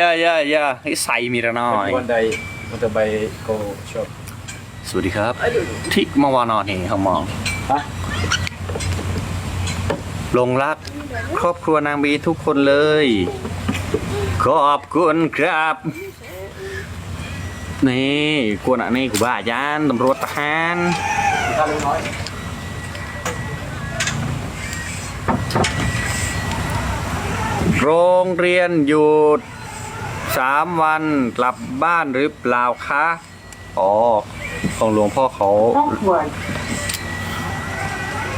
Yeah, yeah, yeah. ใส่มีระน้อย One day motorbike go shop. สวัสดีครับทิกมาวานอนนี่เขามองฮะลงรัก ครอบครัวนางบีทุกคนเลย ขอบคุณครับ นี่กวนอะนี่กูบ้าจานตำรวจทหาร Kita lu nói. โรงเรียนหยุด สามวันกลับบ้านหรือเปล่าคะ อ๋อ ของหลวงพ่อเขาห้องครัว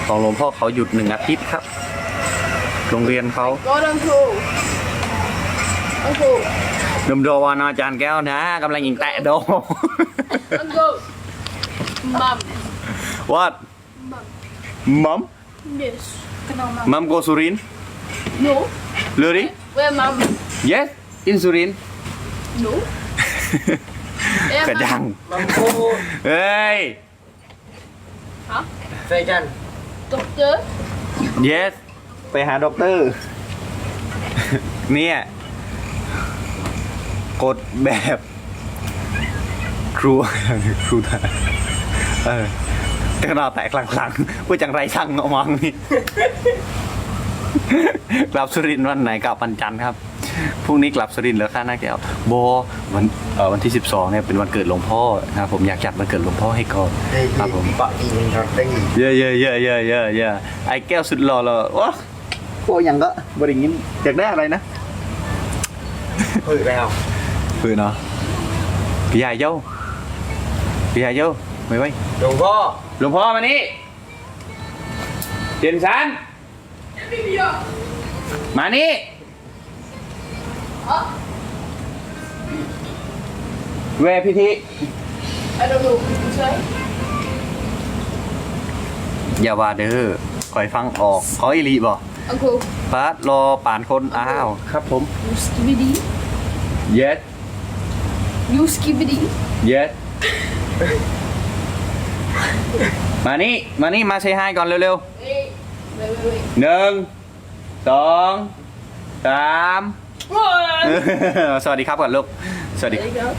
ของหลวงพ่อเขาหยุดหนึ่งอาทิตย์ครับ โรงเรียนเขา God, Uncle. Uncle. ดมโดวานอาจารย์แก้วนะกำลังยิงแตะโด Uncle. Mom. What Mom. Mom Yes. ขนมมา Mom go Surin No. Really Where mom? Yes in Surin No. Where กระดัง Mampu เฮ้ย Hả? Vegan. Doctor? Yes ไปหาด็อกเตอร์ เนี่ยกดแบบครูครูทหารเออแต่เราแตกหลังๆพูดจังไรช่างเอามังนี่ กลับสุรินทร์วันไหนกลับวันจันทร์ครับ พรุ่งนี้กลับสุรินทร์เหลือค่าหน้าแก้วโบวันเอ่อวันที่ 12เนี่ยเป็นวันเกิดหลวงพ่อนะครับผมอยากจัดวันเกิดหลวงพ่อให้ก่อนครับผม Pak ini roteng. เยอะเยอะเยอะเยอะเยอะเยอะไอ้แก้วสุดหล่อเลยว้าโอ้ยังก็บริงินอยากได้อะไรนะ Hử nào. คือเนาะพี่ใหญ่เจ้าพี่ใหญ่เจ้าไม่ไหว Đúng vô. หลวงพ่อมานี่เจนสันมานี่ Hả? เวพิธี I don't know. You say? อย่าว่าเด้อคอยฟังออกขออีหลีบ่ Uncle. ปาดรอป่านคนอ้าวครับผม You skibidi. yes You skibidi. yes มานี่ มานี่ มาเซฮายก่อนเร็ว Wait. Wait, wait, wait. ๆหนึ่งสองสาม Run! สวัสดีครับก่อนลูก สวัสดี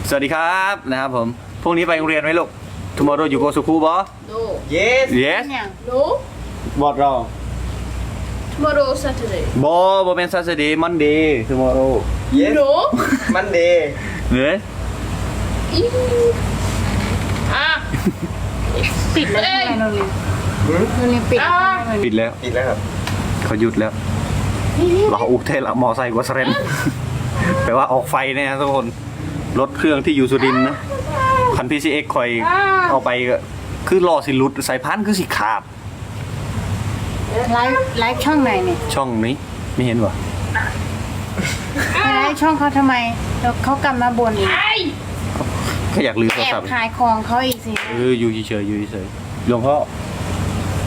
สวัสดีครับนะครับผม พรุ่งนี้ไปโรงเรียนไหมลูก tomorrow you go to school บ่ No. Yes. yes อย่าง No. what wrong Tomorrow Saturday. บ่บ่เป็น Saturday Monday tomorrow Yes. No. Monday. เนื้อ Ew. Ah. ปิดแล้วใช่ไหมโรงเรียนโรงเรียนปิดแล้วใช่ไหม ปิดแล้ว ปิดแล้วครับ เขาหยุดแล้ว เราอุเทละมอไซค์กว่าเซเรนแปลว่าออกไฟเนี่ยทุกคน รถเครื่องที่อยู่สุรินนะ คัน PCX คอยเอาไปก็คือล้อสิลุดสายพันธุ์คือสิขาดไลฟ์ไลฟ์ช่องไหนเนี่ยช่องนี้ไม่เห็นวะไลฟ์ช่องเขาทำไมแล้วเขากลับมาบ่นอีก Ay. ก็อยากลืมโทแอรศับพท์ขายของเขาอีกสิเอออยู่เฉยๆอยู่เฉยๆหลวงพ่อ